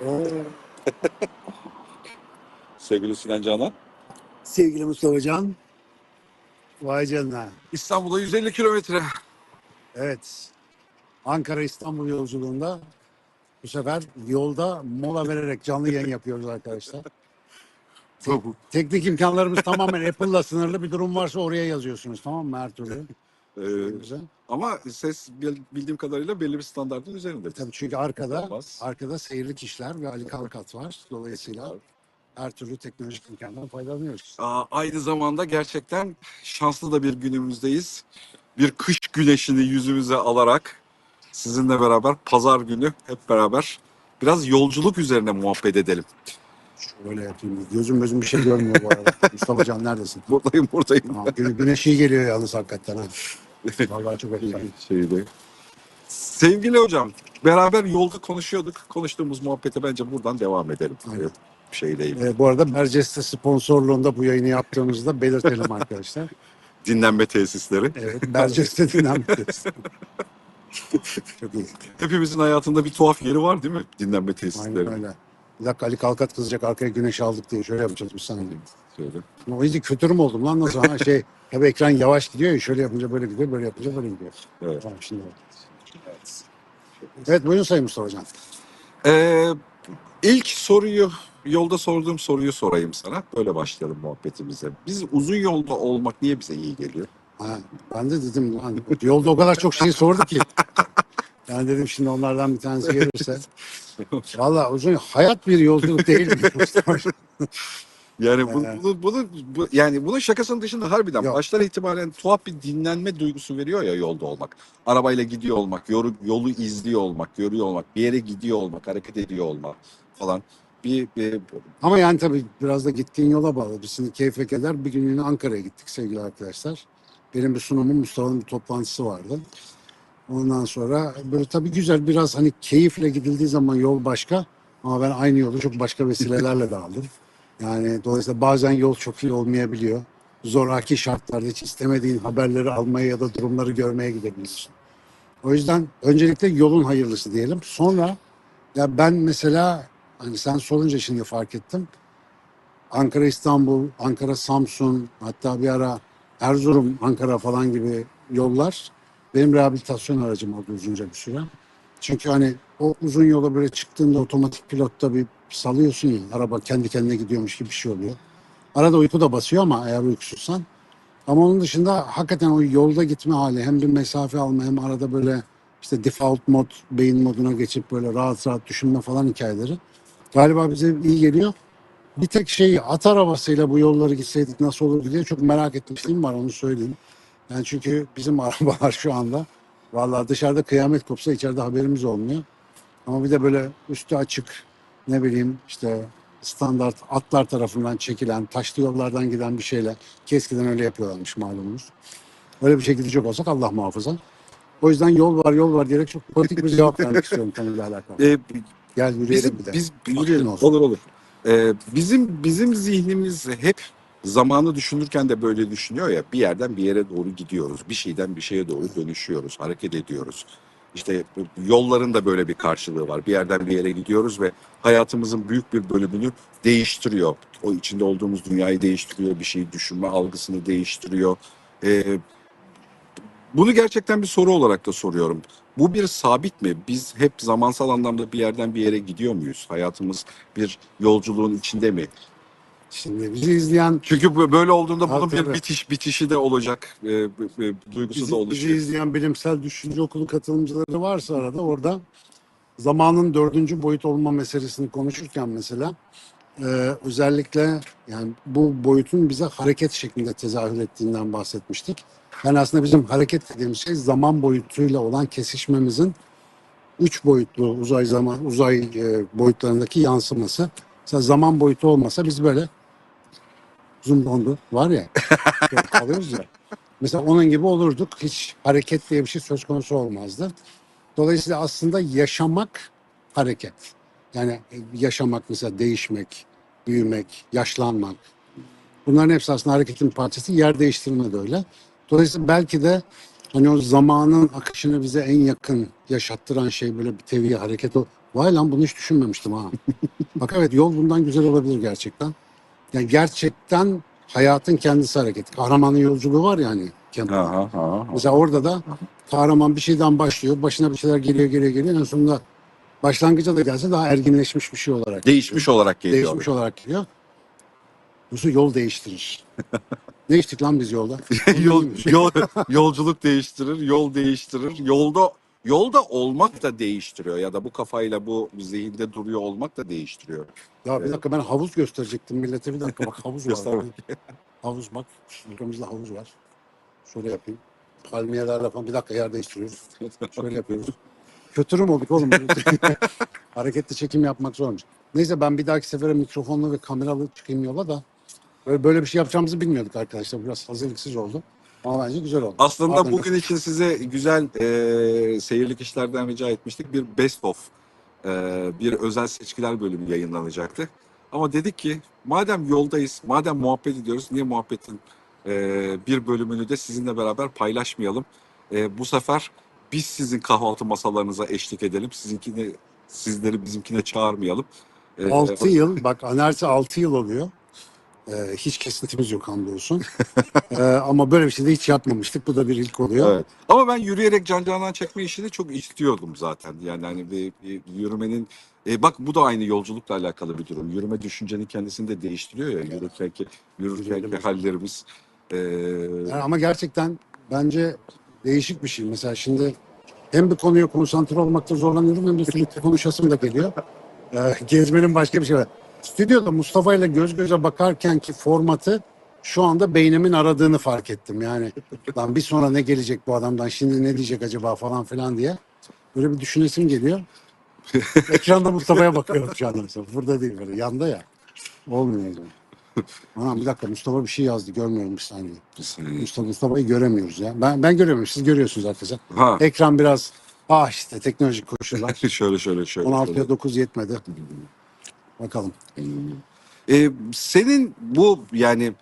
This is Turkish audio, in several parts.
Sevgili Sinan Canan. Sevgili Mustafa Can. Vay canına. İstanbul'a 150 kilometre. Evet. Ankara İstanbul yolculuğunda bu sefer yolda mola vererek canlı yayın yapıyoruz arkadaşlar. Bu- Teknik imkanlarımız tamamen Apple'la sınırlı bir durum varsa oraya yazıyorsunuz tamam mı her türlü? Ee, Güzel. ama ses bil- bildiğim kadarıyla belli bir standartın üzerinde. Tabii çünkü arkada Olmaz. arkada seyirlik işler ve Ali Kalkat var. Dolayısıyla her türlü teknolojik imkandan faydalanıyoruz. Aa, aynı zamanda gerçekten şanslı da bir günümüzdeyiz. Bir kış güneşini yüzümüze alarak sizinle beraber pazar günü hep beraber biraz yolculuk üzerine muhabbet edelim. Şöyle yapayım. Gözüm gözüm bir şey görmüyor bu arada. Mustafa Can neredesin? Buradayım buradayım. Aa, gü- güneş iyi geliyor yalnız hakikaten ha. Vallahi çok. Şeyde. Sevgili hocam, beraber yolda konuşuyorduk. Konuştuğumuz muhabbete bence buradan devam edelim. Evet, Bir şey değil. Ee, bu arada Berceste sponsorluğunda bu yayını yaptığımızda belirtelim arkadaşlar. Dinlenme tesisleri. Evet, Berceste dinlenmekteyiz. Çok iyi. Hepimizin hayatında bir tuhaf yeri var değil mi? Dinlenme tesisleri. Aynen öyle. Bir dakika Ali Kalkat kızacak arkaya güneş aldık diye şöyle yapacağız biz sana. Şöyle. O iyice kötürüm oldum lan nasıl ha şey tabii ekran yavaş gidiyor ya şöyle yapınca böyle gidiyor böyle yapınca böyle gidiyor. Evet. Tamam şimdi. Evet. Evet buyurun Sayın Mustafa Can. Ee, ilk soruyu, yolda sorduğum soruyu sorayım sana. Böyle başlayalım muhabbetimize. Biz uzun yolda olmak niye bize iyi geliyor? Ha, ben de dedim lan yolda o kadar çok şey sordu ki. Yani dedim şimdi onlardan bir tanesi gelirse. Valla uzun hayat bir yolculuk değil mi? Yani bu, Evet. bunu, bunu, bu- yani bunun şakasının dışında harbiden Yok. baştan itibaren tuhaf bir dinlenme duygusu veriyor ya yolda olmak. Arabayla gidiyor olmak, yolu, yolu izliyor olmak, görüyor olmak, bir yere gidiyor olmak, hareket ediyor olmak falan. Bir, bir Ama yani tabii biraz da gittiğin yola bağlı. Biz şimdi keyfe keder bir günlüğüne Ankara'ya gittik sevgili arkadaşlar. Benim bir sunumum Mustafa'nın bir toplantısı vardı. Ondan sonra böyle tabii güzel biraz hani keyifle gidildiği zaman yol başka. Ama ben aynı yolu çok başka vesilelerle de aldım. Yani dolayısıyla bazen yol çok iyi olmayabiliyor. Zoraki şartlarda hiç istemediğin haberleri almaya ya da durumları görmeye gidebilirsin. O yüzden öncelikle yolun hayırlısı diyelim. Sonra ya ben mesela hani sen sorunca şimdi fark ettim. Ankara İstanbul, Ankara Samsun, hatta bir ara Erzurum, Ankara falan gibi yollar benim rehabilitasyon aracım oldu uzunca bir süre. Çünkü hani o uzun yola böyle çıktığında otomatik pilotta bir salıyorsun ya araba kendi kendine gidiyormuş gibi bir şey oluyor. Arada uyku da basıyor ama eğer uykusuzsan. Ama onun dışında hakikaten o yolda gitme hali hem bir mesafe alma hem arada böyle işte default mod, beyin moduna geçip böyle rahat rahat düşünme falan hikayeleri galiba bize iyi geliyor. Bir tek şey at arabasıyla bu yolları gitseydik nasıl olurdu diye çok merak etmişliğim var onu söyleyeyim. Yani çünkü bizim arabalar şu anda vallahi dışarıda kıyamet kopsa içeride haberimiz olmuyor. Ama bir de böyle üstü açık ne bileyim işte standart atlar tarafından çekilen taşlı yollardan giden bir şeyle ki eskiden öyle yapıyorlarmış malumunuz. Öyle bir şekilde çok olsak Allah muhafaza. O yüzden yol var yol var diyerek çok politik bir cevap vermek istiyorum konuyla alakalı. e, Gel yürüyelim bizim, bir de. biz, Yürüyelim olsun. olur olur. Ee, bizim bizim zihnimiz hep zamanı düşünürken de böyle düşünüyor ya bir yerden bir yere doğru gidiyoruz. Bir şeyden bir şeye doğru dönüşüyoruz, hareket ediyoruz. İşte yolların da böyle bir karşılığı var. Bir yerden bir yere gidiyoruz ve hayatımızın büyük bir bölümünü değiştiriyor. O içinde olduğumuz dünyayı değiştiriyor, bir şeyi düşünme algısını değiştiriyor. Ee, bunu gerçekten bir soru olarak da soruyorum. Bu bir sabit mi? Biz hep zamansal anlamda bir yerden bir yere gidiyor muyuz? Hayatımız bir yolculuğun içinde mi? Şimdi bizi izleyen Çünkü böyle olduğunda bunun Tabii, bir tabii. bitiş bitişi de olacak, e, e, duygusu bizi, da bizi oluşuyor. izleyen bilimsel düşünce okulu katılımcıları varsa arada orada zamanın dördüncü boyut olma meselesini konuşurken mesela e, özellikle yani bu boyutun bize hareket şeklinde tezahür ettiğinden bahsetmiştik. Yani aslında bizim hareket dediğimiz şey zaman boyutuyla olan kesişmemizin üç boyutlu uzay zaman uzay e, boyutlarındaki yansıması. Mesela zaman boyutu olmasa biz böyle dondu var ya kalıyoruz ya. Mesela onun gibi olurduk. Hiç hareket diye bir şey söz konusu olmazdı. Dolayısıyla aslında yaşamak hareket. Yani e, yaşamak mesela değişmek, büyümek, yaşlanmak. Bunların hepsi aslında hareketin parçası. Yer değiştirme de öyle. Dolayısıyla belki de Hani o zamanın akışını bize en yakın yaşattıran şey böyle bir teviye hareket o. Vay lan bunu hiç düşünmemiştim ha. Bak evet yol bundan güzel olabilir gerçekten. Yani gerçekten hayatın kendisi hareket. Kahramanın yolculuğu var ya hani. Kemal. Aha, aha. Mesela orada da kahraman bir şeyden başlıyor. Başına bir şeyler geliyor geliyor geliyor. En sonunda başlangıca da gelse daha erginleşmiş bir şey olarak. Değişmiş olarak geliyor. Değişmiş olarak geliyor. Bu yol değiştirir. ne içtik lan biz yolda? yol, yol, yolculuk değiştirir, yol değiştirir. Yolda yolda olmak da değiştiriyor ya da bu kafayla bu zihinde duruyor olmak da değiştiriyor. Ya bir dakika ben havuz gösterecektim millete. Bir dakika bak havuz var. Havuz bak. Arkamızda havuz var. Şöyle yapayım. Palmiyelerle falan bir dakika yer değiştiriyoruz. Şöyle yapıyoruz. Kötürüm olduk oğlum. Hareketli çekim yapmak zormuş. Neyse ben bir dahaki sefere mikrofonlu ve kameralı çıkayım yola da böyle, böyle bir şey yapacağımızı bilmiyorduk arkadaşlar. Biraz hazırlıksız oldu. Ama bence güzel oldu. Aslında Aferin. bugün için size güzel e, seyirlik işlerden rica etmiştik. Bir best of, e, bir özel seçkiler bölümü yayınlanacaktı. Ama dedik ki madem yoldayız, madem muhabbet ediyoruz, niye muhabbetin e, bir bölümünü de sizinle beraber paylaşmayalım? E, bu sefer biz sizin kahvaltı masalarınıza eşlik edelim. Sizinkini, sizleri bizimkine çağırmayalım. E, 6 yıl bak Anerse 6 yıl oluyor. Ee, hiç kesintimiz yok hamdolsun. ee, ama böyle bir şey de hiç yapmamıştık. Bu da bir ilk oluyor. Evet. Ama ben yürüyerek can canan çekme işini çok istiyordum zaten. Yani hani bir, bir yürümenin e, bak bu da aynı yolculukla alakalı bir durum. Yürüme düşüncenin kendisini de değiştiriyor ya. Yürürken ki yürürken ki Yürüyelim. hallerimiz. e, Yani ama gerçekten bence değişik bir şey. Mesela şimdi hem bir konuya konsantre olmakta zorlanıyorum hem de sürekli konuşasım da geliyor. Ee, gezmenin başka bir şey var. Stüdyoda Mustafa ile göz göze bakarken ki formatı şu anda beynimin aradığını fark ettim. Yani lan bir sonra ne gelecek bu adamdan şimdi ne diyecek acaba falan filan diye. Böyle bir düşünesim geliyor. Ekranda Mustafa'ya bakıyorum şu anda mesela. Burada değil böyle yanda ya. Olmuyor yani. Anam bir dakika Mustafa bir şey yazdı görmüyorum bir saniye. Mustafa Mustafa'yı göremiyoruz ya. Ben ben göremiyorum. Siz görüyorsunuz arkadaşlar. ha Ekran biraz ah işte teknolojik koşullar. şöyle şöyle şöyle. 16'ya 9 yetmedi. Bakalım. E, senin bu yani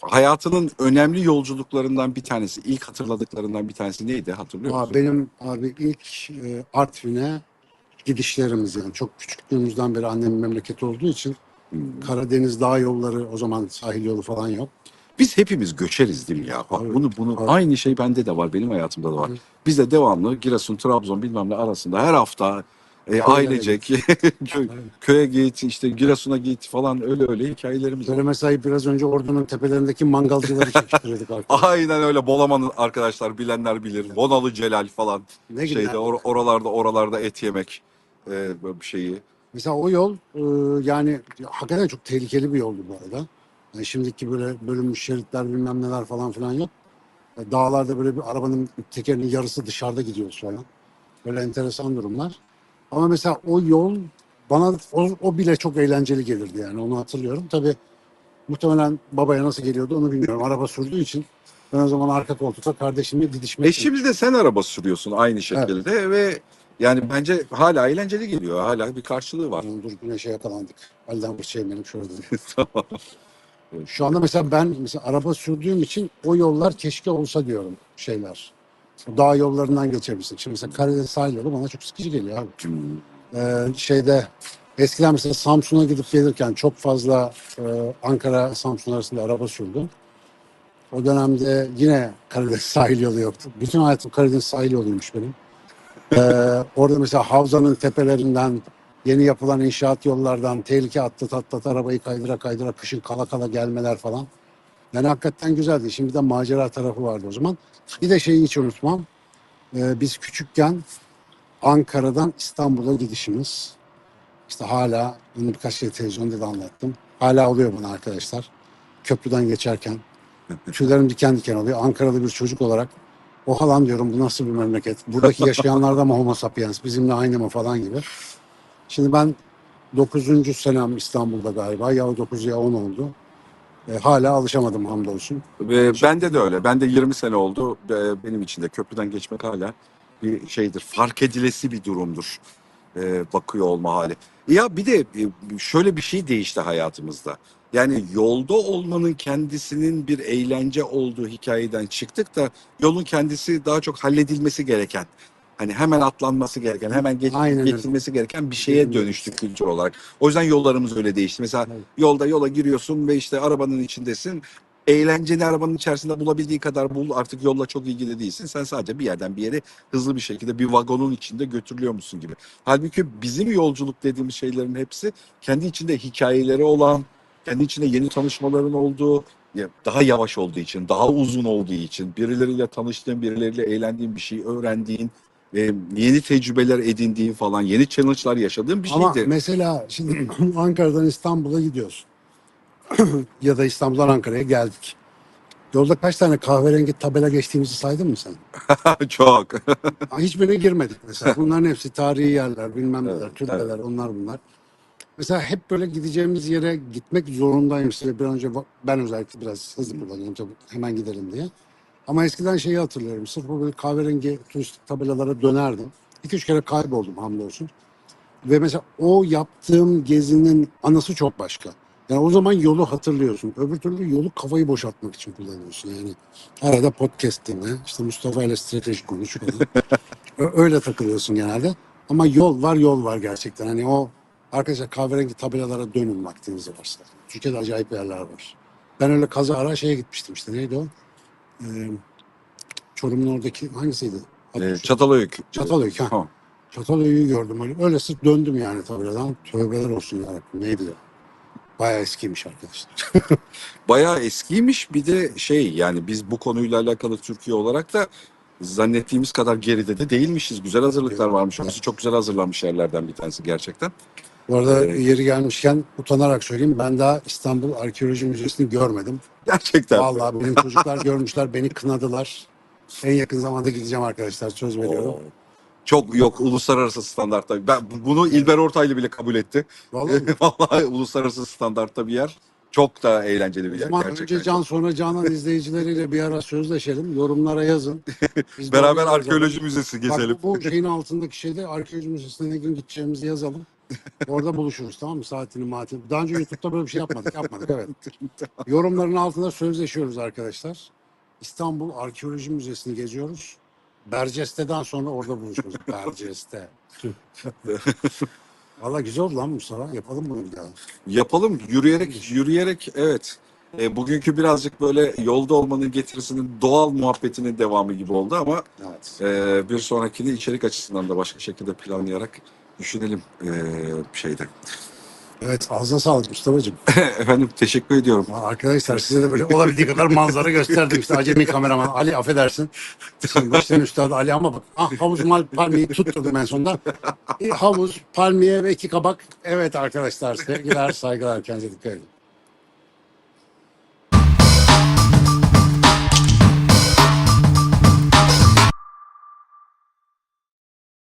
hayatının önemli yolculuklarından bir tanesi, ilk hatırladıklarından bir tanesi neydi hatırlıyor Aa, musun? benim abi ilk e, Artvin'e gidişlerimiz yani çok küçüklüğümüzden beri annemin memleketi olduğu için Hmm. Karadeniz dağ yolları o zaman sahil yolu falan yok. Biz hepimiz göçeriz değil mi ya? Bak Tabii, bunu bunu tabii. aynı şey bende de var, benim hayatımda da var. Biz de devamlı Giresun, Trabzon bilmem ne arasında her hafta e, ailecek kö- köye git, işte Giresun'a git falan öyle öyle hikayelerimiz var. Böyle mesela biraz önce Ordu'nun tepelerindeki mangalcıları çekiştiriyorduk arkadaşlar. Aynen öyle. Bolaman'ın arkadaşlar bilenler bilir. Bonalı Celal falan. Ne Şeyde or- oralarda oralarda et yemek e, böyle bir şeyi. Mesela o yol e, yani hakikaten çok tehlikeli bir yoldu bu arada. Yani şimdiki böyle bölünmüş şeritler bilmem neler falan filan yok. E, Dağlarda böyle bir arabanın tekerinin yarısı dışarıda gidiyor falan. Böyle enteresan durumlar. Ama mesela o yol bana o, o bile çok eğlenceli gelirdi yani onu hatırlıyorum. Tabii muhtemelen babaya nasıl geliyordu onu bilmiyorum. Araba sürdüğü için ben o zaman arka koltukta kardeşimle didişmek E şimdi de sen araba sürüyorsun aynı şekilde ve yani bence hala eğlenceli geliyor. Hala bir karşılığı var. Dur güneşe yakalandık. Halden fırçayım benim şurada. Tamam. Şu anda mesela ben mesela araba sürdüğüm için o yollar keşke olsa diyorum şeyler. Dağ yollarından geçebilsek. Şimdi mesela Karadeniz sahil yolu bana çok sıkıcı geliyor abi. Hmm. Ee, şeyde eskiden mesela Samsun'a gidip gelirken çok fazla e, Ankara Samsun arasında araba sürdüm. O dönemde yine Karadeniz sahil yolu yoktu. Bütün hayatım Karadeniz sahil yoluymuş benim. Ee, orada mesela Havza'nın tepelerinden yeni yapılan inşaat yollardan tehlike atlat atlat arabayı kaydıra kaydıra kışın kala kala gelmeler falan. Yani hakikaten güzeldi. Şimdi de macera tarafı vardı o zaman. Bir de şeyi hiç unutmam. Ee, biz küçükken Ankara'dan İstanbul'a gidişimiz. İşte hala bunu birkaç kere televizyonda da anlattım. Hala oluyor bana arkadaşlar. Köprüden geçerken. Tüylerim diken diken oluyor. Ankara'da bir çocuk olarak o halan diyorum bu nasıl bir memleket? Buradaki yaşayanlar da mı homo sapiens? Bizimle aynı mı falan gibi. Şimdi ben 9. senem İstanbul'da galiba. Ya 9 ya 10 oldu. E, hala alışamadım hamdolsun. Ve bende de öyle. Ben de 20 sene oldu. Ee, Benim için de köprüden geçmek hala bir şeydir. Fark edilesi bir durumdur. Ee, bakıyor olma hali. Ya bir de e, şöyle bir şey değişti hayatımızda. Yani yolda olmanın kendisinin bir eğlence olduğu hikayeden çıktık da yolun kendisi daha çok halledilmesi gereken hani hemen atlanması gereken, hemen geç, Aynen öyle. geçilmesi gereken bir şeye dönüştü kültür olarak. O yüzden yollarımız öyle değişti. Mesela Evet. yolda yola giriyorsun ve işte arabanın içindesin. Eğlenceni arabanın içerisinde bulabildiğin kadar bul. Artık yolla çok ilgili değilsin. Sen sadece bir yerden bir yere hızlı bir şekilde bir vagonun içinde götürülüyor musun gibi. Halbuki bizim yolculuk dediğimiz şeylerin hepsi kendi içinde hikayeleri olan, kendi içinde yeni tanışmaların olduğu, daha yavaş olduğu için, daha uzun olduğu için, birileriyle tanıştığın, birileriyle eğlendiğin bir şey öğrendiğin, e, yeni tecrübeler edindiğin falan, yeni challenge'lar yaşadığın bir Ama şeydi. mesela şimdi Ankara'dan İstanbul'a gidiyorsun. ya da İstanbul'dan Ankara'ya geldik. Yolda kaç tane kahverengi tabela geçtiğimizi saydın mı sen? Çok. Hiçbirine girmedik mesela. Bunların hepsi tarihi yerler, bilmem neler, Evet, türbeler, onlar bunlar. Mesela hep böyle gideceğimiz yere gitmek zorundayım size. Bir önce ben özellikle biraz hızlı kullanıyorum tabii hemen gidelim diye. Ama eskiden şeyi hatırlıyorum. Sırf o böyle kahverengi turistik tabelalara dönerdim. İki üç kere kayboldum hamdolsun. Ve mesela o yaptığım gezinin anası çok başka. Yani o zaman yolu hatırlıyorsun. Öbür türlü yolu kafayı boşaltmak için kullanıyorsun. Yani arada podcast dinle. işte Mustafa ile strateji konuş Öyle takılıyorsun genelde. Ama yol var yol var gerçekten. Hani o arkadaşlar kahverengi tabelalara dönün vaktiniz varsa. Türkiye'de acayip yerler var. Ben öyle kaza ara şeye gitmiştim işte. Neydi o? Ee, Çorum'un oradaki hangisiydi? E, şu- Çatalhöyük. Çatalhöyük. Ha. Ha. Çatalhöyük'ü gördüm öyle. Öyle sırf döndüm yani tabeladan. Tövbeler olsun yarabbim. Neydi ya? Bayağı eskiymiş arkadaşlar. Bayağı eskiymiş bir de şey yani biz bu konuyla alakalı Türkiye olarak da zannettiğimiz kadar geride de değilmişiz. Güzel hazırlıklar varmış. Orası çok güzel hazırlanmış yerlerden bir tanesi gerçekten. Bu arada yeri gelmişken utanarak söyleyeyim. Ben daha İstanbul Arkeoloji Müzesi'ni görmedim. Gerçekten. Vallahi benim çocuklar görmüşler, beni kınadılar. En yakın zamanda gideceğim arkadaşlar, söz veriyorum. Oo. Çok yok uluslararası standartta. Ben bunu İlber Ortaylı bile kabul etti. Vallahi Vallahi uluslararası standartta bir yer. Çok da eğlenceli bir yer zaman gerçekten. önce Can sonra Canan izleyicileriyle bir ara sözleşelim. Yorumlara yazın. Biz de Beraber oraya yazalım. arkeoloji müzesi gezelim. Bak bu şeyin altındaki şeyde arkeoloji müzesine ne gün gideceğimizi yazalım. Orada buluşuruz tamam mı? Saatini maatini. Daha önce YouTube'da böyle bir şey yapmadık. Yapmadık evet. Yorumların altında sözleşiyoruz arkadaşlar. İstanbul Arkeoloji Müzesi'ni geziyoruz. Berceste'den sonra orada buluşuruz. Berceste. Valla güzel oldu lan Mustafa. Yapalım bunu bir daha. Yapalım yürüyerek yürüyerek evet. E, bugünkü birazcık böyle yolda olmanın getirisinin doğal muhabbetinin devamı gibi oldu ama Evet. e, bir sonrakini içerik açısından da başka şekilde planlayarak düşünelim e, şeyde. Evet ağzına sağlık Mustafa'cığım. Efendim teşekkür ediyorum. Aa, Arkadaşlar size de böyle olabildiği kadar manzara gösterdim. İşte acemi kameraman Ali affedersin. Baştan üstadı Ali ama bak ah, havuz mal palmiyeyi tutturdum en sonunda. E, havuz, palmiye ve iki kabak. Evet arkadaşlar sevgiler saygılar kendinize dikkat edin.